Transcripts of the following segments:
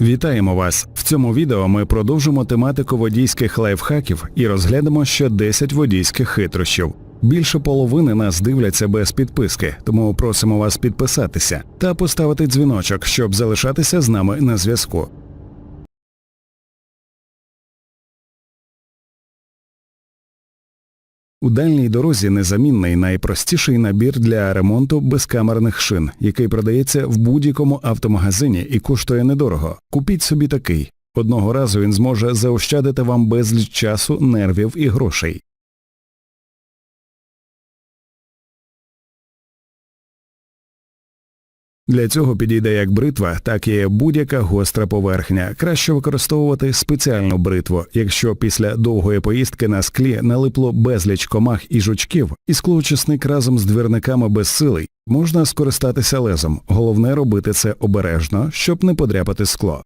Вітаємо вас! В цьому відео ми продовжимо тематику водійських лайфхаків і розглянемо ще 10 водійських хитрощів. Більше половини нас дивляться без підписки, тому просимо вас підписатися та поставити дзвіночок, щоб залишатися з нами на зв'язку. У дальній дорозі незамінний найпростіший набір для ремонту безкамерних шин, який продається в будь-якому автомагазині і коштує недорого. Купіть собі такий. Одного разу він зможе заощадити вам безліч часу, нервів і грошей. Для цього підійде як бритва, так і будь-яка гостра поверхня. Краще використовувати спеціальну бритву, якщо після довгої поїздки на склі налипло безліч комах і жучків, і склоочисник разом з двірниками безсилий, можна скористатися лезом. Головне робити це обережно, щоб не подряпати скло.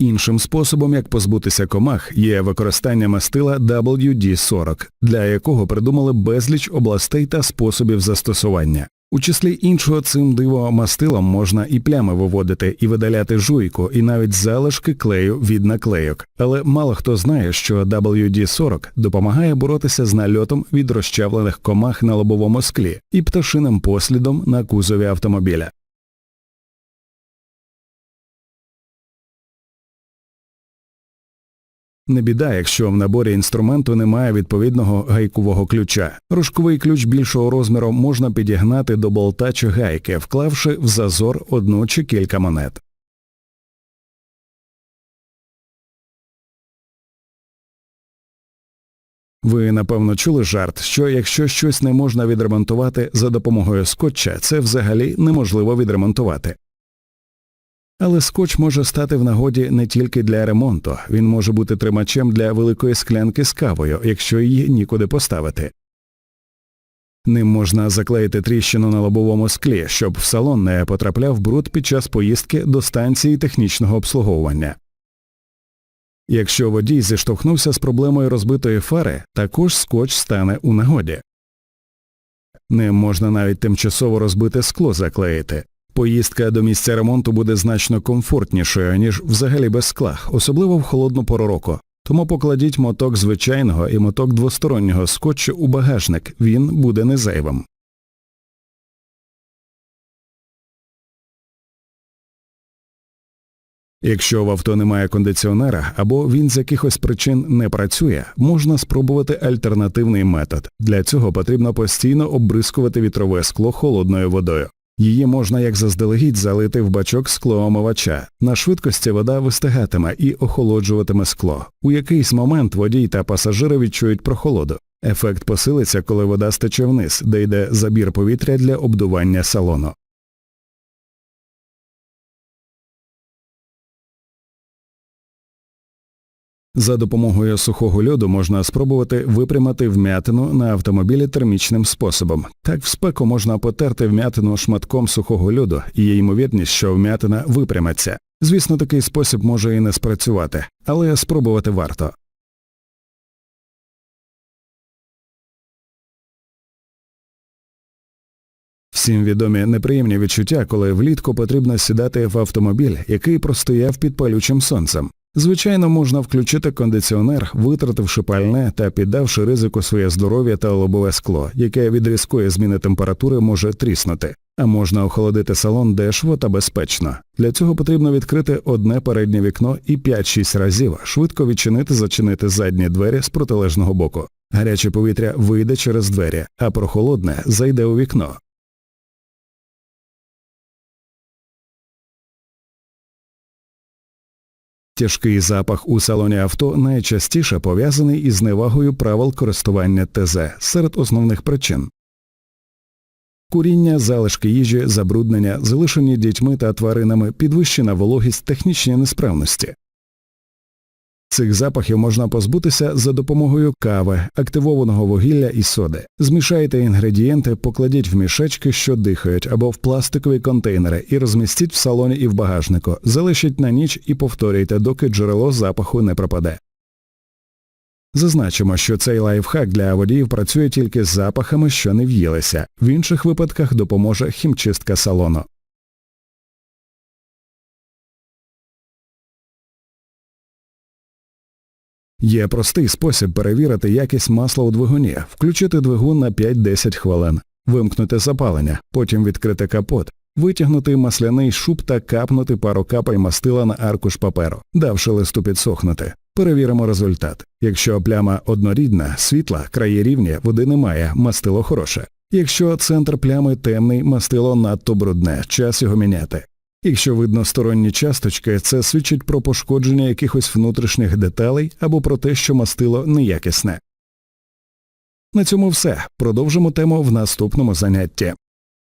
Іншим способом, як позбутися комах, є використання мастила WD-40, для якого придумали безліч областей та способів застосування. У числі іншого цим диво мастилом можна і плями виводити, і видаляти жуйку, і навіть залишки клею від наклейок. Але мало хто знає, що WD-40 допомагає боротися з нальотом від розчавлених комах на лобовому склі і пташиним послідом на кузові автомобіля. Не біда, якщо в наборі інструменту немає відповідного гайкового ключа. Рожковий ключ більшого розміру можна підігнати до болта чи гайки, вклавши в зазор одну чи кілька монет. Ви напевно чули жарт, що якщо щось не можна відремонтувати за допомогою скотча, це взагалі неможливо відремонтувати. Але скотч може стати в нагоді не тільки для ремонту, він може бути тримачем для великої склянки з кавою, якщо її нікуди поставити. Ним можна заклеїти тріщину на лобовому склі, щоб в салон не потрапляв бруд під час поїздки до станції технічного обслуговування. Якщо водій зіштовхнувся з проблемою розбитої фари, також скотч стане у нагоді. Ним можна навіть тимчасово розбите скло заклеїти. Поїздка до місця ремонту буде значно комфортнішою, ніж взагалі без скла, особливо в холодну пору року. Тому покладіть моток звичайного і моток двостороннього скотчу у багажник, він буде не зайвим. Якщо в авто немає кондиціонера або він з якихось причин не працює, можна спробувати альтернативний метод. Для цього потрібно постійно обрискувати вітрове скло холодною водою. Її можна як заздалегідь залити в бачок склоомивача. На швидкості вода вистигатиме і охолоджуватиме скло. У якийсь момент водій та пасажири відчують прохолоду. Ефект посилиться, коли вода стече вниз, де йде забір повітря для обдування салону. За допомогою сухого льоду можна спробувати випрямати вм'ятину на автомобілі термічним способом. Так в спеку можна потерти вм'ятину шматком сухого льоду і є ймовірність, що вм'ятина випрямиться. Звісно, такий спосіб може і не спрацювати, але спробувати варто. Всім відомі неприємні відчуття, коли влітку потрібно сідати в автомобіль, який простояв під палючим сонцем. Звичайно, можна включити кондиціонер, витративши пальне та піддавши ризику своє здоров'я та лобове скло, яке від різкої зміни температури може тріснути. А можна охолодити салон дешево та безпечно. Для цього потрібно відкрити одне переднє вікно і 5-6 разів швидко відчинити зачинити задні двері з протилежного боку. Гаряче повітря вийде через двері, а прохолодне зайде у вікно. Тяжкий запах у салоні авто найчастіше пов'язаний із невагою правил користування ТЗ серед основних причин. Куріння, залишки їжі, забруднення, залишені дітьми та тваринами, підвищена вологість, технічні несправності. Цих запахів можна позбутися за допомогою кави, активованого вугілля і соди. Змішайте інгредієнти, покладіть в мішечки, що дихають, або в пластикові контейнери і розмістіть в салоні і в багажнику. Залишіть на ніч і повторюйте, доки джерело запаху не пропаде. Зазначимо, що цей лайфхак для водіїв працює тільки з запахами, що не в'їлися. В інших випадках допоможе хімчистка салону. Є простий спосіб перевірити якість масла у двигуні, включити двигун на 5-10 хвилин, вимкнути запалення, потім відкрити капот, витягнути масляний шуб та капнути пару капель мастила на аркуш паперу, давши листу підсохнути. Перевіримо результат. Якщо пляма однорідна, світла, краї рівні, води немає, мастило хороше. Якщо центр плями темний, мастило надто брудне, час його міняти. Якщо видно сторонні часточки, це свідчить про пошкодження якихось внутрішніх деталей або про те, що мастило неякісне. На цьому все. Продовжимо тему в наступному занятті.